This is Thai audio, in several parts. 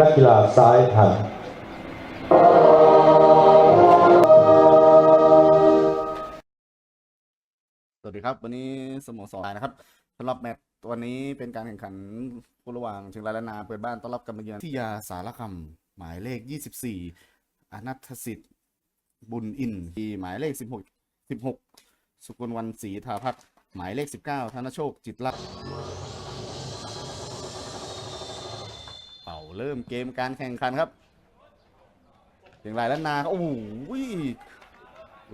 นักกีฬาซ้ายหันสวัสดีครับ วันนี้สโมสรนะครับสำหรับแมตช์วันนี้เป็นการแข่งขันคู่ระหว่างเชียงรายและนาเปิดบ้านต้อนรับกำมะเยือนที่ยาสารคำหมายเลข 24 อนัทสิทธิ์ บุญอินทีหมายเลข 16 16 สุกลวันศรีธาพัฒหมายเลข 19 ธนโชคจิตรัก เริ่มเกมการแข่งขันครับเชียงรายและนาครับโอ้โห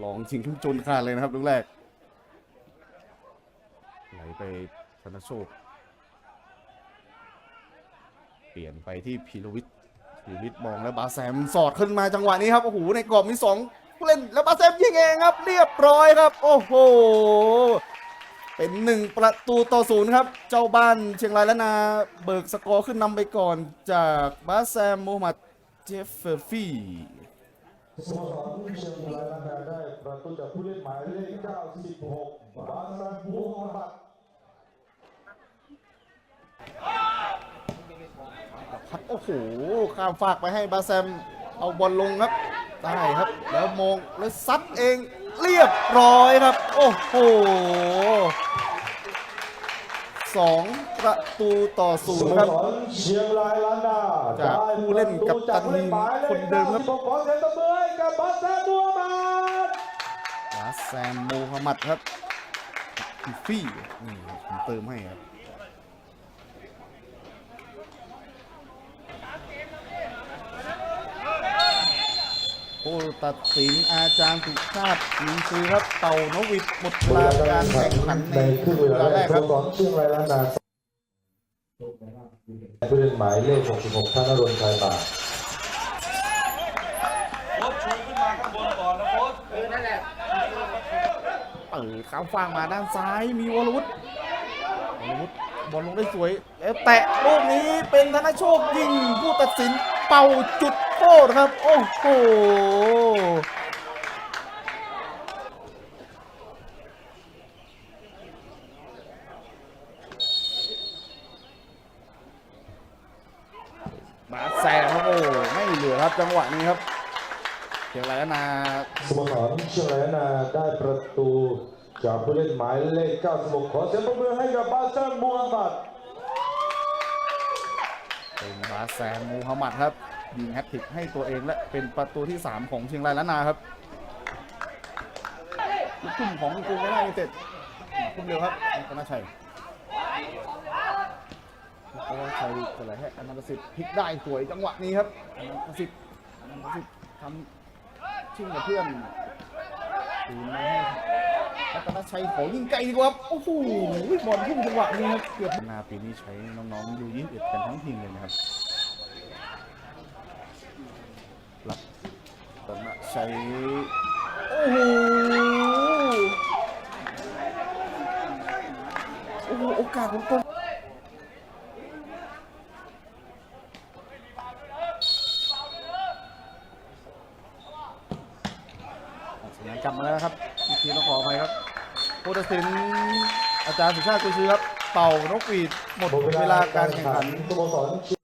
ลองชิงขึ้นจนขาดเลยนะครับลูกแรกไหลไปธนโชคเปลี่ยนไปที่พีรวิทย์พีรวิทย์มองแล้วบาแซมสอดขึ้นมาจังหวะนี้ครับโอ้โหในกรอบมีสองเล่นแล้วบาแซมยิงเองครับ เรียบร้อยครับ โอ้โห เป็นหนึ่งประตูต่อศูนย์ครับ เจ้าบ้านเชียงรายและนาเบิกสกอร์ขึ้นนำไปก่อนจากบาแซมโมฮัมหมัดเจฟเฟอร์ฟี่สโมสรเชียงรายล้านนาได้ประตูจากผู้เล่นหมายเลข 96 บาซันบูฮัมมัดครับโอ้โหข้ามฝากไปให้บาแซมเอาบอลลงครับได้ครับ แล้วมองแล้วซัดเองเรียบร้อยครับ โอ้โห สองประตูต่อศูสนโมย์ครับสรเชียงรายล้านนาจากผู้เล่นกัปตันทีมคนเดิมครับขอเสียงตบมือให้กับบาซันบูฮัมมัดบาแซมโมฮัมหมัดครับพี่ฟี่นี่ผมเติมให้ครับ ผู้ ตัดสินอาจารย์สุชาติมีซื้อครับเต่านกหวิดหมดเวลาการแข่งขันในในครึ่งเวลาแรแรกกคสรับโมสรเชียงรายล้านนาผู้เล่นหมายเลข 66ธนรนชัยบาทเปิดข้ามฟางมาด้านซ้ายมีวรวุฒิวรวุฒิบอลลงได้สวยแล้วแตะลูกนี้เป็นธนโชคยิงผู้ตัดสินเป่าจุดโทษครับ โอ้โห มาแซงครับโอ้ไม่เหลือ ครับ จังหวะนี้ครับเชียงรายล้านนาสโมสรเชียงรายล้านนาได้ประตูจากผู้เล่นหมายเลข96ขอเสียงปรบมือให้กับบาซันบูฮัมมัดเป็นบาแซมมูฮัมหมัดครับยิงแฮตทริกให้ตัวเองและเป็นประตูที่ 3 ของเชียงรายล้านนาครับลูกทุ่มของกรุงเทพยูไนเต็ดทุ่มเร็วครับธนชัย ธนชัยจะไหลให้อนันตสิทธิ์พลิกได้สวยจังหวะนี้ครับอนันตสิทธิ์อนันตสิทธิ์ทำชิ่งกับเพื่อนตีมาให้รัตนชัยขอยิงไกลดีกว่าครับโอ้โหบอลพุ่งจังหวะนี้ครับเกือบนาปีนี้ใช้น้องๆยูยี่สิบเอ็ดกันทั้งทีมเลยนะครับรับตอนมาใช้โอ้โหโอ้โหโอกาสของต้นสัญญาณ กลับมาแล้วนะครับ อีกทีต้องขออภัยครับผู้ตัดสินอาจารย์สุชาติกุยซื้อครับ เป่านกหวีดหมดเวลาการแข่งขันสโมสร